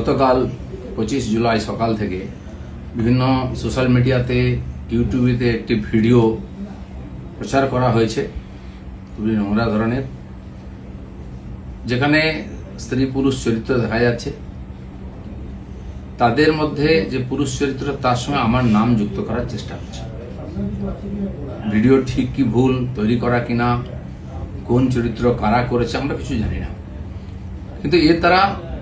গতকাল পঁচিশ জুলাই সকাল থেকে বিভিন্ন সোশ্যাল মিডিয়াতে, ইউটিউবেতে একটি ভিডিও প্রচার করা হয়েছে, খুবই নোংরা ধরনের, যেখানে স্ত্রী পুরুষ চরিত্র দেখা যাচ্ছে। তাদের মধ্যে যে পুরুষ চরিত্র, তার সঙ্গে আমার নাম যুক্ত করার চেষ্টা হচ্ছে ভিডিও ঠিক কি ভুল, তৈরি করা কিনা, কোন চরিত্র কারা করেছে, আমরা কিছু জানি না। কিন্তু এর দ্বারা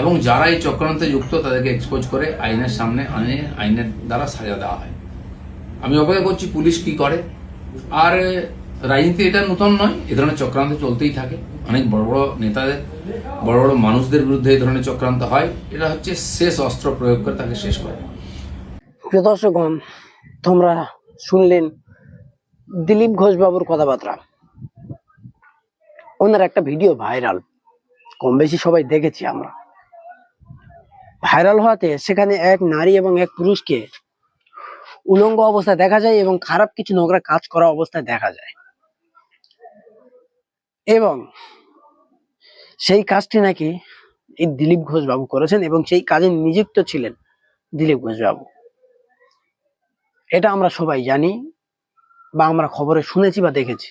এবং যারা এই চক্রান্তে যুক্ত, তাদেরকে এক্সপোজ করে আইনের সামনে আনে আইনের দ্বারা সাজা দেওয়া হয়। আমি অপেক্ষা করছি পুলিশ কি করে। আর রাজনীতি এটা নতুন নয়, এ ধরনের চক্রান্ত চলতেই থাকে। অনেক বড় বড় নেতাদের, বড় বড় মানুষদের বিরুদ্ধে এই ধরনের চক্রান্ত হয়। এটা হচ্ছে শেষ অস্ত্র প্রয়োগ করে তাকে শেষ করে। প্রিয় দর্শকগণ, তোমরা শুনলেন দিলীপ ঘোষ বাবুর কথাবার্তা। ওনার একটা ভিডিও ভাইরাল। কম বেশি সবাই দেখেছি আমরা। ভাইরাল হওয়াতে সেখানে এক নারী এবং এক পুরুষকে উলঙ্গ অবস্থায় দেখা যায় এবং খারাপ কিছু নোংরা কাজ করা অবস্থায় দেখা যায়। এবং সেই কাজটি নাকি এই দিলীপ ঘোষ বাবু করেছেন এবং সেই কাজে নিযুক্ত ছিলেন দিলীপ ঘোষ বাবু এটা আমরা সবাই জানি বা আমরা খবরে শুনেছি বা দেখেছি।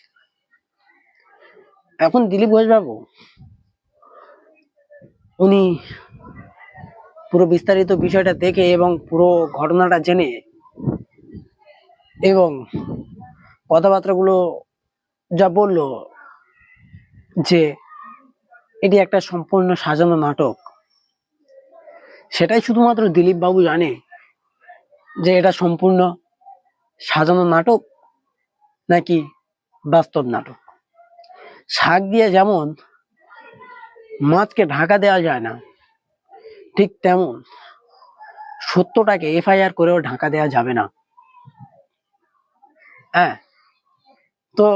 এখন দিলীপ ঘোষবাবু, উনি পুরো বিস্তারিত বিষয়টা দেখে এবং পুরো ঘটনাটা জেনে এবং কথাবার্তাগুলো যা বলল যে এটি একটা সম্পূর্ণ সাজানো নাটক। সেটাই শুধুমাত্র দিলীপ বাবু জানে যে এটা সম্পূর্ণ সাজানো নাটক নাকি বাস্তব নাটক। শাক দিয়ে যেমন মাছকে ঢাকা দেওয়া যায় না ঠিক তেমন। সত্যটাকে এফআইআর করেও ঢাকা দেওয়া যাবে না। হ্যাঁ তো